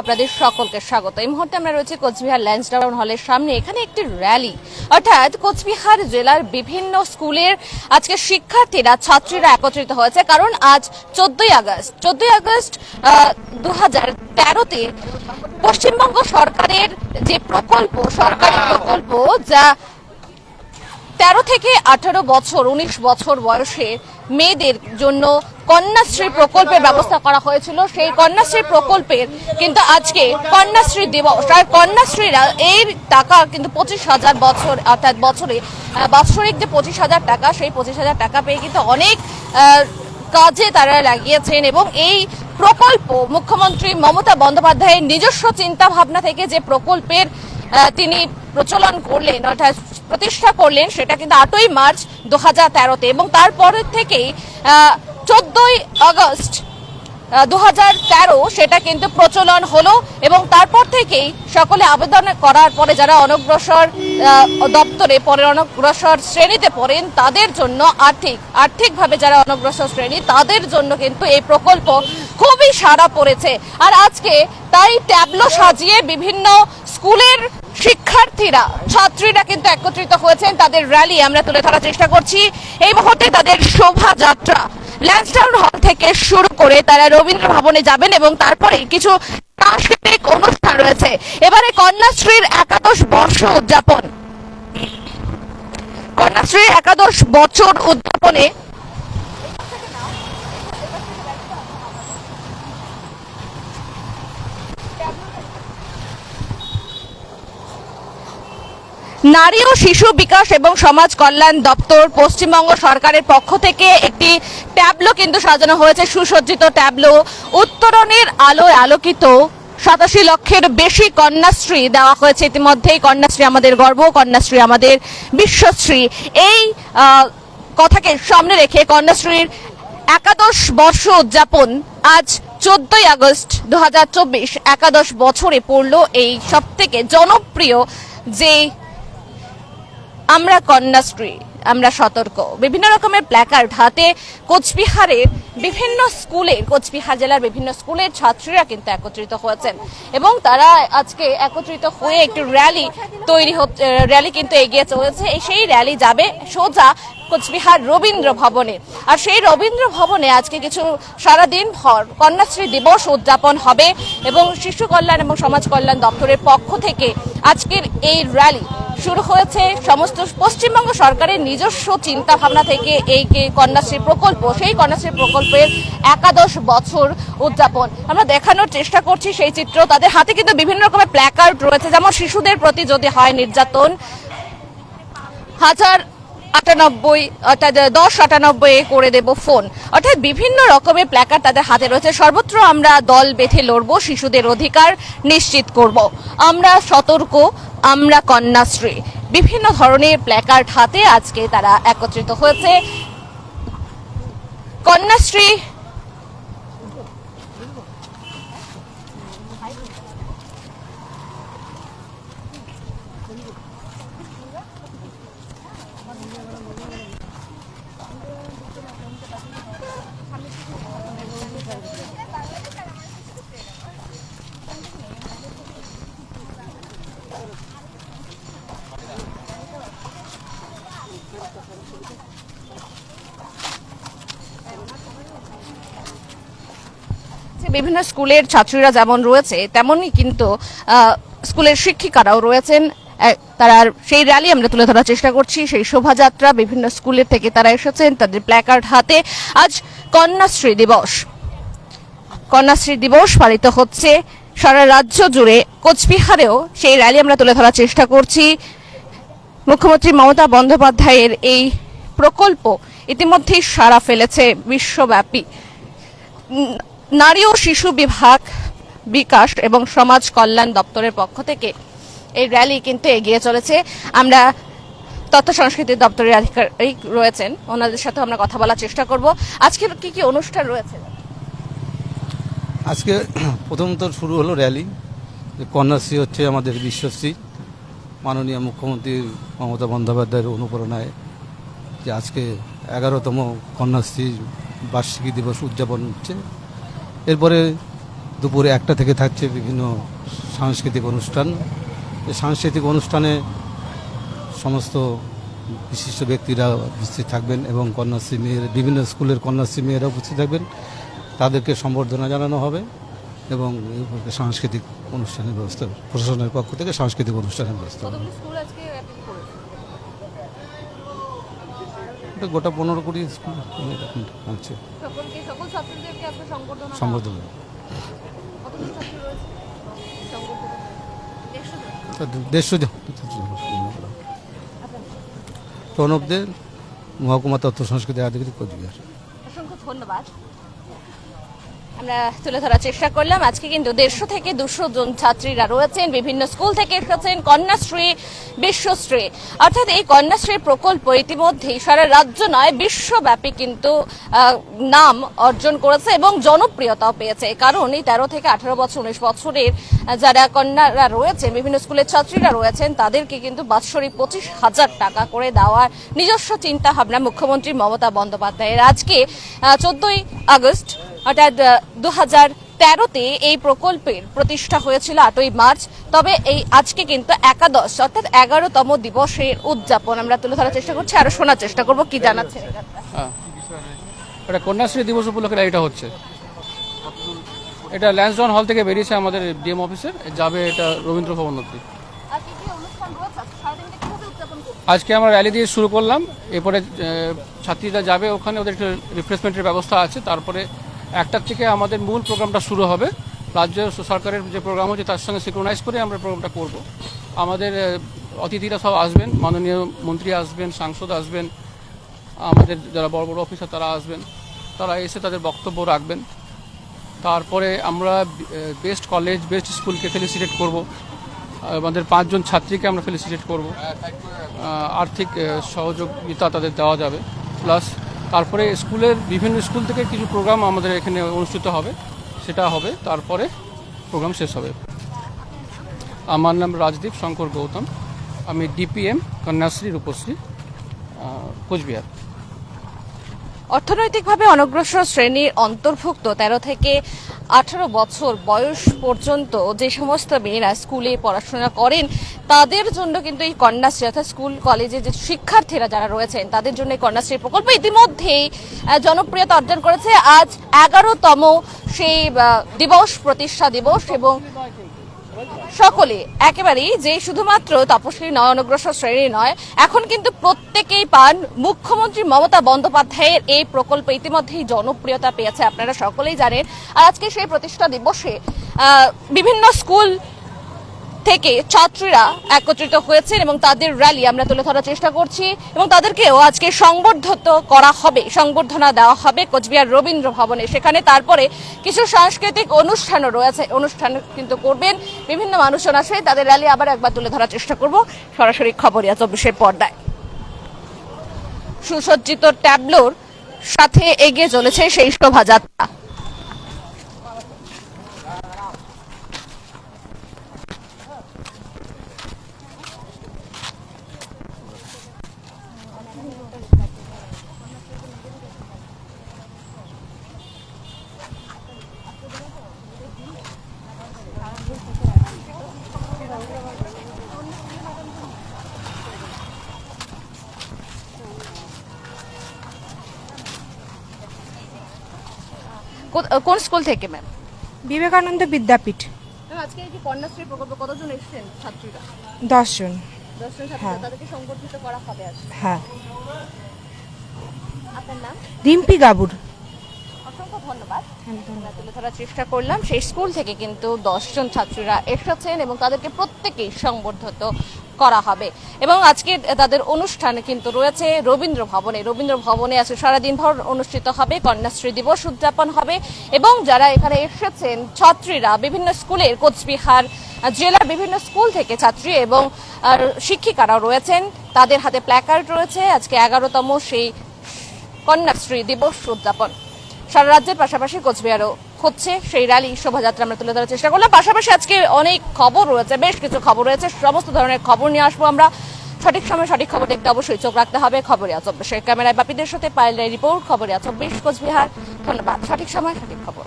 আপনাদের সকলকে স্বাগত। এই মুহূর্তে আমরা রয়েছে কোচবিহার ল্যান্সডাউন হলের সামনে। এখানে একটি র্যালি। অর্থাৎ কোচবিহার জেলার বিভিন্ন স্কুলের আজকে শিক্ষার্থীরা, ছাত্রীরা একত্রিত হয়েছে। কারণ আজ চোদ্দই আগস্ট। চোদ্দই আগস্ট দু হাজার তেরোতে পশ্চিমবঙ্গ সরকারের যে প্রকল্প, সরকারি প্রকল্প, যা তেরো থেকে আঠারো বছর, উনিশ বছর বয়সে মেয়েদের জন্য কন্যাশ্রী প্রকল্পের ব্যবস্থা করা হয়েছিল। সেই কন্যাশ্রী প্রকল্পের কিন্তু আজকে কন্যাশ্রী দিবস। আর কন্যাশ্রীরা এর টাকা কিন্তু পঁচিশ হাজার বছর, অর্থাৎ বছরে বাৎসরিক যে পঁচিশ হাজার টাকা, সেই পঁচিশ হাজার টাকা পেয়ে কিন্তু অনেক কাজে তারা লাগিয়েছেন এবং এই প্রকল্প মুখ্যমন্ত্রী মমতা বন্দ্যোপাধ্যায়ের নিজস্ব চিন্তা ভাবনা থেকে যে প্রকল্পের তিনি প্রচলন করলেন, অর্থাৎ প্রতিষ্ঠা করলেন, সেটা কিন্তু আটই মার্চ দু হাজার তেরোতে এবং তারপরের থেকেই চোদ্দই আগস্ট দু হাজার তেরো সেটা কিন্তু প্রচলন হলো এবং তারপর থেকেই সকলে আবেদন করার পরে যারা অনগ্রসর দপ্তরে পরে অনগ্রসর শ্রেণীতে পড়েন, তাদের জন্য আর্থিক, আর্থিকভাবে যারা অনগ্রসর শ্রেণি, তাদের জন্য কিন্তু এই প্রকল্প খুবই সাড়া পড়েছে। আর আজকে তাই ট্যাবলো সাজিয়ে বিভিন্ন স্কুলের শিক্ষার্থীরা, ছাত্রীরা কিন্তু একত্রিত হয়েছেন, তাদের র্যালি আমরা তুলে ধরার চেষ্টা করছি। এই মুহূর্তে তাদের শোভাযাত্রা ল্যান্সডাউন হল থেকে শুরু করে তারা রবীন্দ্র ভবনে যাবেন এবং তারপরে কিছু সাংস্কৃতিক অনুষ্ঠান রয়েছে। এবারে কন্যাশ্রীর একাদশ বর্ষ উদযাপন। কন্যাশ্রীর একাদশ বছর উদযাপনে নারী ও শিশু বিকাশ এবং সমাজ কল্যাণ দপ্তর পশ্চিমবঙ্গ সরকারের পক্ষ থেকে একটি ট্যাবলো কিন্তু সাজানো হয়েছে, সুসজ্জিত ট্যাবলো। উত্তরণের আলোয় আলোকিত সাতাশি লক্ষের বেশি কন্যাশ্রী দেওয়া হয়েছে ইতিমধ্যেই। কন্যাশ্রী আমাদের গর্ব, কন্যাশ্রী আমাদের বিশ্বশ্রী। এই কথাকে সামনে রেখে কন্যাশ্রীর একাদশ বর্ষ উদযাপন আজ চোদ্দই আগস্ট দু হাজার চব্বিশ। একাদশ বছরে পড়ল এই সব থেকে জনপ্রিয় যে আমরা কন্যাশ্রী, আমরা সতর্ক। বিভিন্ন রকমের প্ল্যাকার্ড হাতে কোচবিহারের বিভিন্ন স্কুলে, কোচবিহার জেলার বিভিন্ন স্কুলের ছাত্রীরা কিন্তু একত্রিত হয়েছেন। এবং তারা আজকে একত্রিত হয়ে একটি র্যালি তৈরি হচ্ছে র্যালি কিন্তু এগিয়ে চলেছে। সেই র্যালি যাবে সোজা কোচবিহার রবীন্দ্র ভবনে। আর সেই রবীন্দ্র ভবনে আজকে কিছু সারাদিন ভর কন্যাশ্রী দিবস উদযাপন হবে এবং শিশু কল্যাণ এবং সমাজ কল্যাণ দপ্তরের পক্ষ থেকে আজকের এই র্যালি শুরু হয়েছে। সমস্ত পশ্চিমবঙ্গ সরকারের নিজস্ব চিন্তা ভাবনা থেকে এই কন্যাশ্রী প্রকল্প, সেই কন্যাশ্রী প্রকল্পের একাদশ বছর উদযাপন। আমরা দেখানোর চেষ্টা করছি সেই চিত্র। তাদের হাতে কিন্তু বিভিন্ন রকমের প্ল্যাকার্ড রয়েছে। যেমন শিশুদের প্রতি যদি হয় নির্যাতন, হাজার আটানব্বই, অর্থাৎ দশ আটানব্বই করে দেব ফোন। অর্থাৎ, বিভিন্ন রকমের প্ল্যাকার্ড তাদের হাতে রয়েছে। সর্বত্র আমরা দল বেঁধে লড়ব, শিশুদের অধিকার নিশ্চিত করব। আমরা সতর্ক, আমরা কন্যাশ্রী। বিভিন্ন ধরনের প্ল্যাকার্ড হাতে আজকে তারা একত্রিত হয়েছে। কন্যাশ্রী বিভিন্ন স্কুলের ছাত্রীরা যেমন রয়েছে, তেমনই কিন্তু স্কুলের শিক্ষিকারাও রয়েছেন। তারা সেই র্যালি আমরা তুলে ধরার চেষ্টা করছি। সেই শোভাযাত্রা বিভিন্ন স্কুলের থেকে তারা এসেছেন তাদের প্ল্যাকার্ড হাতে। আজ কন্যাশ্রী দিবস। কন্যাশ্রী দিবস পালিত হচ্ছে। সারা রাজ্য জুড়ে কোচবিহারেও সেই র্যালি আমরা তুলে ধরার চেষ্টা করছি। মুখ্যমন্ত্রী মমতা বন্দ্যোপাধ্যায়ের এই প্রকল্প ইতিমধ্যেই সাড়া ফেলেছে বিশ্বব্যাপী। নারী ও শিশু বিভাগ, বিকাশ এবং সমাজ কল্যাণ দপ্তরের পক্ষ থেকে এই র্যালি কিন্তু এগিয়ে চলেছে। আমরা তথ্য সংস্কৃতি দপ্তরের আধিকারিক রয়েছেন, ওনাদের সাথে আমরা কথা বলার চেষ্টা করব। আজকের কি কি অনুষ্ঠান রয়েছে? আজকে প্রথমত শুরু হলো র্যালি। কন্যাশ্রী হচ্ছে আমাদের বিশ্বশ্রী। মাননীয় মুখ্যমন্ত্রী মমতা বন্দ্যোপাধ্যায়ের অনুপ্রেরণায় যে আজকে এগারোতম কন্যাশ্রী বার্ষিকী দিবস উদযাপন হচ্ছে। এরপরে দুপুরে একটা থেকে থাকছে বিভিন্ন সাংস্কৃতিক অনুষ্ঠান। এই সাংস্কৃতিক অনুষ্ঠানে সমস্ত বিশিষ্ট ব্যক্তিরা উপস্থিত থাকবেন এবং কন্যাশ্রী মেয়ের বিভিন্ন স্কুলের কন্যাশ্রী মেয়েরা উপস্থিত থাকবেন। তাদেরকে সম্বর্ধনা জানানো হবে এবং সাংস্কৃতিক অনুষ্ঠানের ব্যবস্থা প্রশাসনের পক্ষ থেকে সাংস্কৃতিক অনুষ্ঠানের ব্যবস্থা? এটা গোটা পনেরো কোটি স্কুল এরকম দেওয়া সম্বর্ধনা দেড়শো প্রণব দে মহকুমা তথ্য সংস্কৃতি আধিকারিক কোচবিহার অসংখ্য ধন্যবাদ। Thank you. আমরা তুলে ধরার চেষ্টা করলাম। আজকে কিন্তু দেড়শো থেকে দুশো জন ছাত্রীরা রয়েছেন, বিভিন্ন স্কুল থেকে এসেছেন, কন্যাশ্রী, বিশ্বশ্রী। অর্থাৎ এই কন্যাশ্রী প্রকল্প ইতিমধ্যেই সারা রাজ্য নয়, বিশ্বব্যাপী কিন্তু নাম অর্জন করেছে এবং জনপ্রিয়তাও পেয়েছে। কারণ এই তেরো থেকে আঠারো বছর, উনিশ বছরের যারা কন্যারা রয়েছেন, বিভিন্ন স্কুলের ছাত্রীরা রয়েছেন, তাদেরকে কিন্তু বাৎসরিক পঁচিশ হাজার টাকা করে দেওয়ার নিজস্ব চিন্তা ভাবনা মুখ্যমন্ত্রী মমতা বন্দ্যোপাধ্যায়ের। আজকে চোদ্দই আগস্ট অর্থাৎ দু হাজার তেরোতে এই প্রকল্পের প্রতিষ্ঠা হয়েছিল আটই মার্চ। তবে এই আজকে কিন্তু একাদশ অর্থাৎ এগারোতম দিবসের উদযাপন। আমরা তুলে ধরার চেষ্টা করছি আরও শোনার চেষ্টা করব কি জানাচ্ছেন? এটা। হ্যাঁ। এটা কন্যাশ্রী দিবস উপলক্ষে এটা হচ্ছে। এটা ল্যান্সডাউন হল থেকে বেরিয়েছে আমাদের ডিএম অফিসের যাবে এটা রবীন্দ্র ভবন অব্দি আজকে রয়েছে? আজকে সারাদিনটা কীভাবে উদযাপন করবেন? আজকে আমরা র্যালি দিয়ে শুরু করলাম। এরপরে ছাত্রীরা যাবে ওখানে ওদের একটু রিফ্রেশমেন্টের ব্যবস্থা আছে তারপরে একটার থেকে আমাদের মূল প্রোগ্রামটা শুরু হবে। রাজ্য সরকারের যে প্রোগ্রাম হচ্ছে, তার সঙ্গে সিক্রোনাইজ করে আমরা প্রোগ্রামটা করব। আমাদের অতিথিরা সব আসবেন, মাননীয় মন্ত্রী আসবেন, সাংসদ আসবেন, আমাদের যারা বড় বড় অফিসার তারা আসবেন, তারা এসে তাদের বক্তব্য রাখবেন। তারপরে আমরা বেস্ট কলেজ বেস্ট স্কুলকে ফেলিসিটেট করব। আমাদের পাঁচজন ছাত্রীকে আমরা ফেলিসিটেট করব। আর্থিক সহযোগিতা তাদের দেওয়া যাবে। প্লাস তারপরে স্কুলের বিভিন্ন স্কুল থেকে কিছু প্রোগ্রাম আমাদের এখানে অনুষ্ঠিত হবে, সেটা হবে, তারপরে প্রোগ্রাম শেষ হবে। আমার নাম রাজদীপ শঙ্কর গৌতম, আমি ডিপিএম কন্যাশ্রী, রূপশ্রী কোচবিহার। অর্থনৈতিকভাবে অনগ্রসর শ্রেণির অন্তর্ভুক্ত তেরো থেকে আঠারো বছর বয়স পর্যন্ত যে সমস্ত মেয়েরা স্কুলে পড়াশোনা করেন, তাদের জন্য কিন্তু এই কন্যাশ্রী অর্থাৎ স্কুল, কলেজে যে শিক্ষার্থীরা যারা রয়েছেন, তাদের জন্য এই কন্যাশ্রী প্রকল্প ইতিমধ্যেই জনপ্রিয়তা অর্জন করেছে। আজ এগারোতম সেই দিবস, প্রতিষ্ঠা দিবস এবং সকলে, একেবারেই যে শুধুমাত্র তপস্বী নয় অনগ্রসর শ্রেণি নয়, এখন কিন্তু প্রত্যেকেই পান। মুখ্যমন্ত্রী মমতা বন্দ্যোপাধ্যায়ের এই প্রকল্প ইতিমধ্যেই জনপ্রিয়তা পেয়েছে, আপনারা সকলেই জানেন। আর আজকে সেই প্রতিষ্ঠা দিবসে বিভিন্ন স্কুল থেকে ছাত্রীরা একত্রিত হয়েছেন এবং তাদের র্যালি আমরা তুলে ধরার চেষ্টা করছি এবং তাদেরকেও আজকে সংবর্ধিত করা হবে, সংবর্ধনা দেওয়া হবে কোচবিহার রবীন্দ্র ভবনে। সেখানে তারপরে কিছু সাংস্কৃতিক অনুষ্ঠানও রয়েছে, অনুষ্ঠান কিন্তু করবেন। বিভিন্ন মানুষজন আসবে, তাদের র্যালি আবার একবার তুলে ধরার চেষ্টা করব। সরাসরি খবরিয়া চব্বিশের পর্দায়। সুসজ্জিত ট্যাবলোর সাথে এগিয়ে চলেছে সেই শোভাযাত্রা। কোন স্কুল থেকে ম্যাম বিবেকানন্দ বিদ্যাপীঠ। আজকে এই যে কন্যাশ্রী প্রকল্প কতজন এসেছেন ছাত্রীরা? দশজন। দশজন ছাত্র হ্যাঁ। তাদেরকে সংবর্ধিত করা হবে আজ। হ্যাঁ। আপনার নাম? রিম্পি গাবুর। অসংখ্য ধন্যবাদ। আমরা তুলে ধরার চেষ্টা করলাম। সেই স্কুল থেকে কিন্তু দশজন ছাত্রীরা এসেছেন এবং তাদেরকে প্রত্যেকেই সংবর্ধিত করা হবে। এবং আজকে তাদের অনুষ্ঠান কিন্তু রয়েছে রবীন্দ্র ভবনে। রবীন্দ্র ভবনে আজকে সারাদিন ভর অনুষ্ঠিত হবে কন্যাশ্রী দিবস উদযাপন হবে এবং যারা এখানে এসেছেন ছাত্রীরা বিভিন্ন স্কুলের কোচবিহার জেলার বিভিন্ন স্কুল থেকে ছাত্রী এবং আর, শিক্ষিকারাও রয়েছেন। তাদের হাতে প্ল্যাকার্ড রয়েছে। আজকে এগারোতম সেই কন্যাশ্রী দিবস উদযাপন। সারা রাজ্যের পাশাপাশি কোচবিহারও হচ্ছে সেই র্যালি, শোভাযাত্রা আমরা তুলে ধরার চেষ্টা করলাম। পাশাপাশি আজকে অনেক খবর রয়েছে, বেশ কিছু খবর রয়েছে। সমস্ত ধরনের খবর নিয়ে আসব আমরা। সঠিক সময় সঠিক খবর দেখতে অবশ্যই চোখ রাখতে হবে। খবরে চব্বিশের ক্যামেরায় বাপিদের সাথে পাইলের রিপোর্ট। খবরে চব্বিশ কোচবিহার। ধন্যবাদ। সঠিক সময় সঠিক খবর।